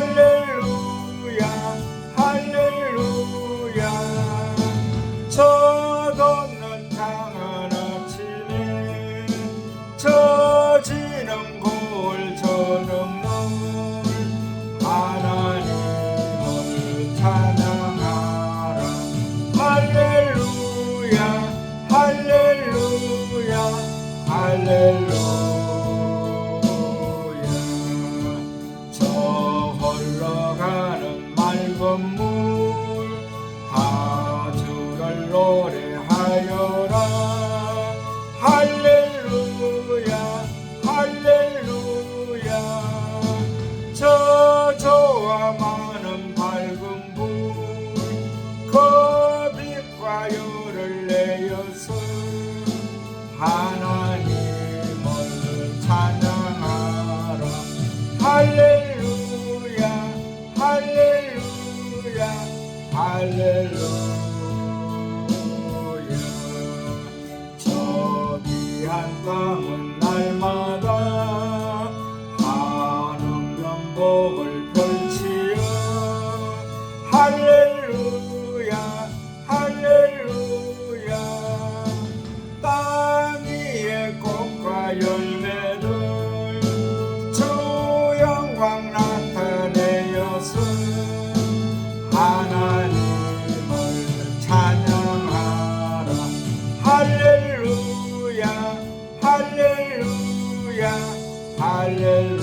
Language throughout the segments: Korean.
할렐루야 할렐루야. 첫없는 강한 아침에 저지는 골 저는 물. 하나님을 찬양하라. 할렐루야 할렐루야 할렐루야. 하나님을 찬양하라 할렐루야 할렐루야 할렐루야. 저 귀한 땅은 날마다 하나님을 찬양하라. 할렐루야 할렐루야. 할렐루야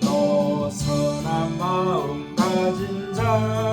너 선한 마음 가진 자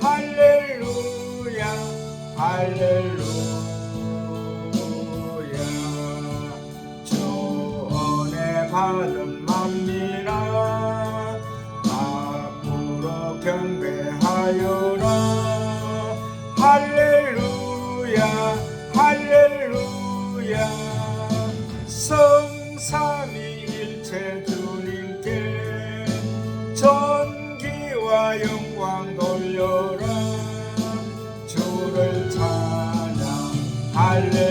할렐루야 할렐루야. 주 은혜 받은 만민아 앞으로 경배하여라. 할렐루야 할렐루야. 성삼위일체 주 I'll